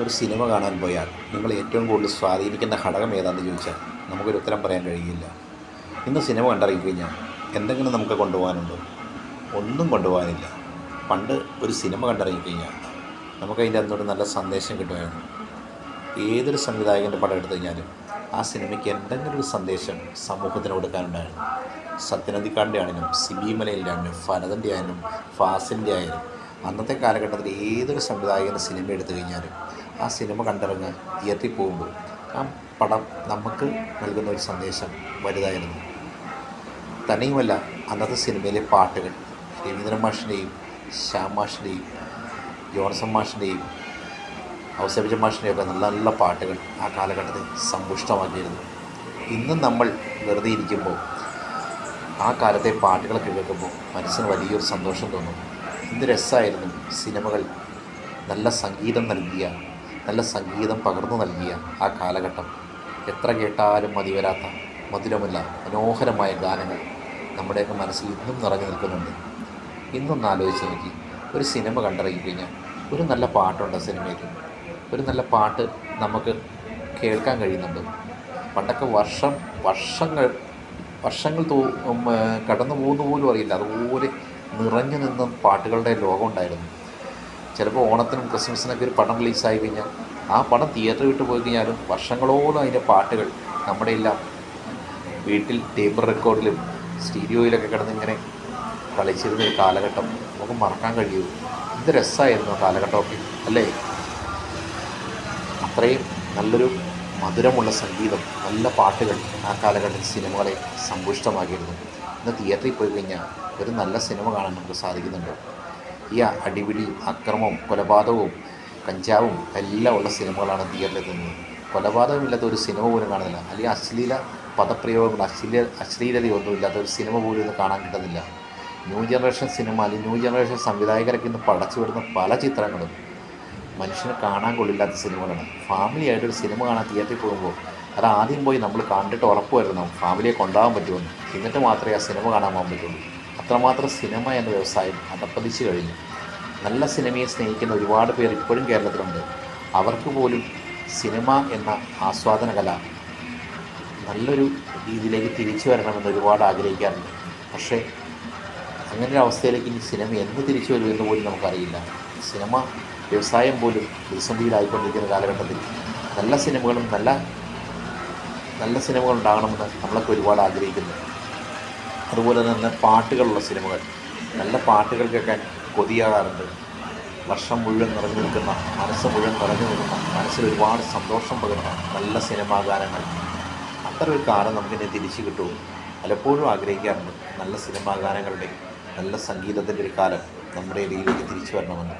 ഒരു സിനിമ കാണാൻ പോയാൽ നിങ്ങൾ ഏറ്റവും കൂടുതൽ സ്വാധീനിക്കുന്ന ഘടകം ഏതാണെന്ന് ചോദിച്ചാൽ നമുക്കൊരു ഉത്തരം പറയാൻ കഴിയില്ല. ഇന്ന് സിനിമ കണ്ടിറങ്ങിക്കഴിഞ്ഞാൽ എന്തെങ്കിലും നമുക്ക് കൊണ്ടുപോകാനുണ്ടോ? ഒന്നും കൊണ്ടുപോകാനില്ല. പണ്ട് ഒരു സിനിമ കണ്ടിറങ്ങിക്കഴിഞ്ഞാൽ നമുക്കതിന്റെ അന്നൊരു നല്ല സന്ദേശം കിട്ടുമായിരുന്നു. ഏതൊരു സംവിധായകന്റെ പടം എടുത്തു കഴിഞ്ഞാലും ആ സിനിമയ്ക്ക് എന്തെങ്കിലും ഒരു സന്ദേശം സമൂഹത്തിന് കൊടുക്കാനുണ്ടായിരുന്നു. സത്യനന്ദിക്കാടിന്റെ ആണെങ്കിലും സിബി മലയിന്റെ ആണെങ്കിലും ഫലതന്റെ ആയാലും ഫാസിന്റെ ആയാലും അന്നത്തെ കാലഘട്ടത്തിൽ ഏതൊരു സംവിധായകന്റെ സിനിമ എടുത്തു കഴിഞ്ഞാലും ആ സിനിമ കണ്ടിറങ്ങി തിയേറ്ററിൽ പോകുമ്പോൾ ആ പടം നമുക്ക് നൽകുന്ന ഒരു സന്ദേശം വലുതായിരുന്നു തനിയുമല്ല അന്നത്തെ സിനിമയിലെ പാട്ടുകൾ. രവീന്ദ്രൻ മാഷിന്റെയും ശ്യാം മാഷിന്റെയും ജോൺസൺ മാഷിന്റെയും ഔസേബിജ മാഷിന്റെയൊക്കെ നല്ല നല്ല പാട്ടുകൾ ആ കാലഘട്ടത്തിൽ സമ്പുഷ്ടമാക്കിയിരുന്നു. ഇന്ന് നമ്മൾ വെറുതെ ഇരിക്കുമ്പോൾ ആ കാലത്തെ പാട്ടുകളൊക്കെ കേൾക്കുമ്പോൾ മനസ്സിന് വലിയൊരു സന്തോഷം തോന്നും. എന്ത് രസമായിരുന്നു സിനിമകൾ. നല്ല സംഗീതം നൽകിയ നല്ല സംഗീതം പകർന്നു നൽകിയ ആ കാലഘട്ടം. എത്ര കേട്ടാലും മതി വരാത്ത മധുരമുള്ള മനോഹരമായ ഗാനങ്ങൾ നമ്മുടെയൊക്കെ മനസ്സിൽ ഇന്നും നിറഞ്ഞു നിൽക്കുന്നുണ്ട്. ഇന്നൊന്ന് ആലോചിച്ച് നോക്കി. ഒരു സിനിമ കണ്ടിറങ്ങി കഴിഞ്ഞാൽ ഒരു നല്ല പാട്ടുണ്ട് സിനിമയിൽ ഒരു നല്ല പാട്ട് നമുക്ക് കേൾക്കാൻ കഴിയുന്നുണ്ട്. പണ്ടൊക്കെ വർഷം വർഷങ്ങൾ വർഷങ്ങൾ തോ കടന്നു പോകുന്ന പോലും അറിയില്ല. അതുപോലെ നിറഞ്ഞു നിന്ന പാട്ടുകളുടെ ലോകം ഉണ്ടായിരുന്നു. ചിലപ്പോൾ ഓണത്തിനും ക്രിസ്മസിനൊക്കെ ഒരു പടം റിലീസായി കഴിഞ്ഞാൽ ആ പടം തിയേറ്റർ വിട്ട് പോയി കഴിഞ്ഞാലും വർഷങ്ങളോളം അതിന്റെ പാട്ടുകൾ നമ്മുടെ എല്ലാം വീട്ടിൽ ടേബിൾ റെക്കോർഡിലും സ്റ്റീരിയോയിലൊക്കെ കിടന്നിങ്ങനെ കളിച്ചിരുന്ന ഒരു കാലഘട്ടം നമുക്ക് മറക്കാൻ കഴിയൂ. എന്ത് രസമായിരുന്നു ആ കാലഘട്ടമൊക്കെ അല്ലേ? അത്രയും നല്ലൊരു മധുരമുള്ള സംഗീതം നല്ല പാട്ടുകൾ ആ കാലഘട്ടത്തിൽ സിനിമകളെ സമ്പുഷ്ടമാക്കിയിരുന്നു. ഇന്ന് തിയേറ്ററിൽ പോയി കഴിഞ്ഞാൽ ഒരു നല്ല സിനിമ കാണാൻ നമുക്ക് സാധിക്കുന്നുണ്ട്. ഈ അടിപിടി അക്രമവും കൊലപാതകവും കഞ്ചാവും എല്ലാം ഉള്ള സിനിമകളാണ് തിയേറ്ററിൽ എത്തുന്നത്. കൊലപാതകമില്ലാത്ത ഒരു സിനിമ പോലും കാണുന്നില്ല. അല്ലെങ്കിൽ അശ്ലീല പദപ്രയോഗങ്ങൾ അശ്ലീല അശ്ലീലതയൊന്നും ഇല്ലാത്ത ഒരു സിനിമ പോലും ഇന്ന് കാണാൻ കിട്ടുന്നില്ല. ന്യൂ ജനറേഷൻ സിനിമ അല്ലെങ്കിൽ ന്യൂ ജനറേഷൻ സംവിധായകരൊക്കെ ഇന്ന് പടച്ചു വിടുന്ന പല ചിത്രങ്ങളും മനുഷ്യന് കാണാൻ കൊള്ളില്ലാത്ത സിനിമകളാണ്. ഫാമിലി ആയിട്ടൊരു സിനിമ കാണാൻ തിയേറ്ററിൽ പോകുമ്പോൾ അത് ആദ്യം പോയി നമ്മൾ കണ്ടിട്ട് ഉറപ്പ് ഫാമിലിയെ കൊണ്ടുപോകാൻ പറ്റുമെന്ന്. എന്നിട്ട് മാത്രമേ ആ സിനിമ കാണാൻ പോകാൻ പറ്റുള്ളൂ. അത്രമാത്രം സിനിമ എന്ന വ്യവസായം അതപ്പതിച്ച് കഴിഞ്ഞു. നല്ല സിനിമയെ സ്നേഹിക്കുന്ന ഒരുപാട് പേർ ഇപ്പോഴും കേരളത്തിലുണ്ട്. അവർക്ക് പോലും സിനിമ എന്ന ആസ്വാദന കല നല്ലൊരു രീതിയിലേക്ക് തിരിച്ചു വരണമെന്ന് ഒരുപാട് ആഗ്രഹിക്കാറുണ്ട്. പക്ഷേ അങ്ങനെ ഒരു അവസ്ഥയിലേക്ക് ഇനി സിനിമ എന്ത് തിരിച്ചു വരുമെന്ന് പോലും നമുക്കറിയില്ല. സിനിമ വ്യവസായം പോലും പ്രതിസന്ധിയിലായിക്കൊണ്ടിരിക്കുന്ന കാലഘട്ടത്തിൽ നല്ല സിനിമകളും നല്ല നല്ല സിനിമകൾ ഉണ്ടാകണമെന്ന് നമ്മളൊക്കെ ഒരുപാട് ആഗ്രഹിക്കുന്നു. അതുപോലെ തന്നെ പാട്ടുകളുള്ള സിനിമകൾ. നല്ല പാട്ടുകൾ കേൾക്കാൻ കൊതിയാകാറുണ്ട്. വർഷം മുഴുവൻ നിറഞ്ഞു നിൽക്കുന്ന മനസ്സ് മുഴുവൻ നിറഞ്ഞു നിൽക്കുന്ന മനസ്സിൽ ഒരുപാട് സന്തോഷം പകരുന്ന നല്ല സിനിമാ ഗാനങ്ങൾ. അത്ര ഒരു കാലം നമുക്കിനെ തിരിച്ചു കിട്ടും. പലപ്പോഴും ആഗ്രഹിക്കാറുണ്ട് നല്ല സിനിമാ ഗാനങ്ങളുടെ നല്ല സംഗീതത്തിന്റെ ഒരു കാലം നമ്മുടെ ഇടയിലേക്ക് തിരിച്ചു വരണമെന്ന്.